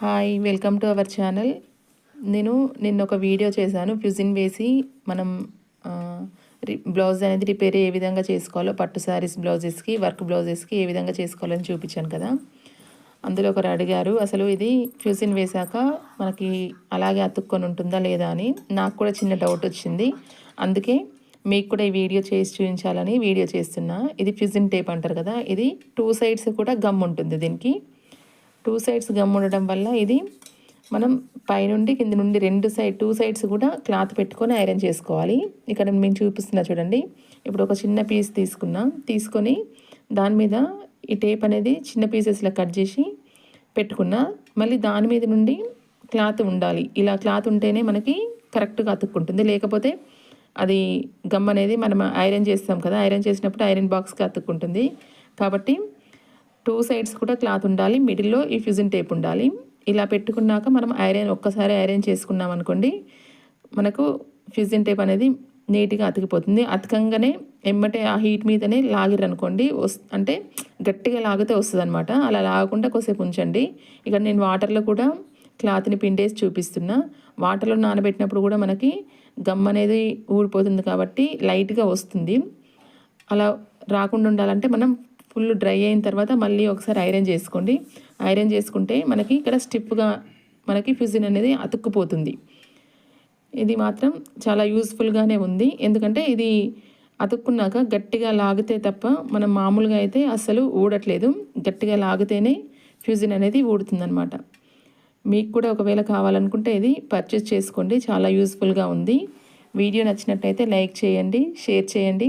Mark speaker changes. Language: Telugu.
Speaker 1: Hi welcome to our channel. నేను నిన్న ఒక వీడియో చేశాను. ఫ్యూజిన్ వేసి మనం బ్లౌజ్ అనేది రిపేర్ ఏ విధంగా చేసుకోవాలో పట్టు శారీస్ బ్లౌజెస్కి వర్క్ బ్లౌజెస్కి ఏ విధంగా చేసుకోవాలని చూపించాను కదా. అందులో ఒకరు అడిగారు అసలు ఇది ఫ్యూజిన్ వేశాక మనకి అలాగే అతుక్కొని ఉంటుందా లేదా? అని. నాకు కూడా చిన్న డౌట్ వచ్చింది. అందుకే మీకు కూడా ఈ వీడియో చేసి చూపించాలని వీడియో చేస్తున్నా. ఇది ఫ్యూజిన్ టేప్ అంటారు కదా ఇది టూ సైడ్స్ కూడా గమ్ ఉంటుంది దీనికి. టూ సైడ్స్ గమ్ ఉండడం వల్ల ఇది మనం పైనుండి కింద నుండి రెండు సైడ్ టూ సైడ్స్ కూడా క్లాత్ పెట్టుకొని ఐరన్ చేసుకోవాలి. ఇక్కడ మేము చూపిస్తున్నా చూడండి. ఇప్పుడు ఒక చిన్న పీస్ తీసుకున్నా. తీసుకొని దాని మీద ఈ టేప్ అనేది చిన్న పీసెస్లో కట్ చేసి పెట్టుకున్నా. మళ్ళీ దాని మీద నుండి క్లాత్ ఉండాలి. ఇలా క్లాత్ ఉంటేనే మనకి కరెక్ట్గా అతుక్కుంటుంది. లేకపోతే అది గమ్ అనేది మనం ఐరన్ చేస్తాం కదా ఐరన్ చేసినప్పుడు ఐరన్ బాక్స్కి అతుక్కుంటుంది. కాబట్టి టూ సైడ్స్ కూడా క్లాత్ ఉండాలి మిడిల్లో ఈ ఫ్యూజన్ టేప్ ఉండాలి. ఇలా పెట్టుకున్నాక మనం ఐరన్ ఒక్కసారి ఐరన్ చేసుకున్నాం అనుకోండి మనకు ఫ్యూజన్ టేప్ అనేది నీట్గా అతికిపోతుంది. అతకంగానే ఎమ్మటే ఆ హీట్ మీదనే లాగిరనుకోండి వస్ అంటే గట్టిగా లాగితే వస్తుంది అనమాట అలా లాగకుండా కొద్దిసేపు ఉంచండి. ఇక్కడ నేను వాటర్లో కూడా క్లాత్ని పిండేసి చూపిస్తున్నా. వాటర్లో నానబెట్టినప్పుడు కూడా మనకి గమ్ అనేది ఊడిపోతుంది కాబట్టి లైట్గా వస్తుంది. అలా రాకుండా ఉండాలంటే మనం ఫుల్ డ్రై అయిన తర్వాత మళ్ళీ ఒకసారి ఐరన్ చేసుకోండి. ఐరన్ చేసుకుంటే మనకి ఇక్కడ స్టిప్గా మనకి ఫ్యూజిన్ అనేది అతుక్కుపోతుంది. ఇది మాత్రం చాలా యూస్ఫుల్గానే ఉంది. ఎందుకంటే ఇది అతుక్కున్నాక గట్టిగా లాగితే తప్ప మనం మామూలుగా అయితే అస్సలు ఊడట్లేదు. గట్టిగా లాగితేనే ఫ్యూజిన్ అనేది ఊడుతుందనమాట మీకు కూడా ఒకవేళ కావాలనుకుంటే ఇది పర్చేస్ చేసుకోండి. చాలా యూస్ఫుల్గా ఉంది. వీడియో నచ్చినట్టయితే లైక్ చేయండి షేర్ చేయండి.